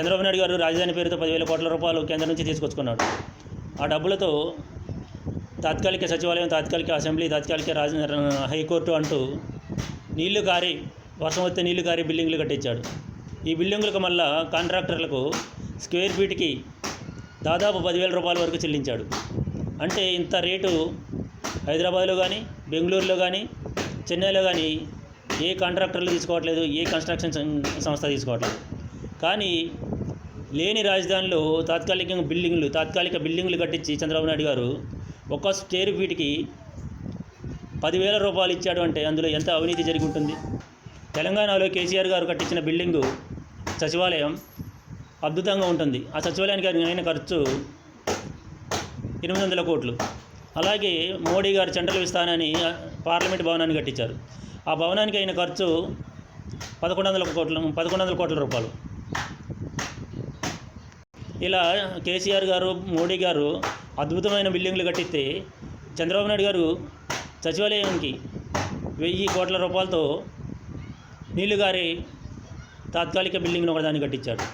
చంద్రబాబు నాయుడు గారు రాజధాని పేరుతో పదివేల కోట్ల రూపాయలు కేంద్రం నుంచి తీసుకొచ్చుకున్నాడు. ఆ డబ్బులతో తాత్కాలిక సచివాలయం తాత్కాలిక అసెంబ్లీ తాత్కాలిక రాజ హైకోర్టు అంటూ నీళ్ళు కారి వర్షం వస్తే నీళ్ళు కారి బిల్డింగ్లు కట్టించాడు. ఈ బిల్డింగులకు మళ్ళా కాంట్రాక్టర్లకు స్క్వేర్ ఫీట్కి దాదాపు పదివేల రూపాయల వరకు చెల్లించాడు. అంటే ఇంత రేటు హైదరాబాద్లో కానీ బెంగళూరులో కానీ చెన్నైలో కానీ ఏ కాంట్రాక్టర్లు తీసుకోవట్లేదు ఏ కన్స్ట్రక్షన్ సం- సంస్థ తీసుకోవట్లేదు. కానీ లేని రాజధానిలో తాత్కాలికంగా బిల్డింగ్లు తాత్కాలిక బిల్డింగ్లు కట్టించి చంద్రబాబు నాయుడు గారు ఒక్క స్టేర్ ఫీట్కి పదివేల రూపాయలు ఇచ్చాడు అంటే అందులో ఎంత అవినీతి జరిగి ఉంటుంది? తెలంగాణలో కేసీఆర్ గారు కట్టించిన బిల్డింగు సచివాలయం అద్భుతంగా ఉంటుంది. ఆ సచివాలయానికి అయిన ఖర్చు ఎనిమిది వందల కోట్లు. అలాగే మోడీ గారు సెంట్రల్ విస్తానాన్ని పార్లమెంట్ భవనాన్ని కట్టించారు. ఆ భవనానికి అయిన ఖర్చు పదకొండు వందల కోట్ల పదకొండు వందల కోట్ల రూపాయలు. ఇలా కేసీఆర్ గారు మోడీ గారు అద్భుతమైన బిల్డింగ్లు కట్టిస్తే చంద్రబాబు నాయుడు గారు సచివాలయానికి వెయ్యి కోట్ల రూపాయలతో నీళ్ళు గారి తాత్కాలిక బిల్డింగ్ను ఒకదాన్ని కట్టించాడు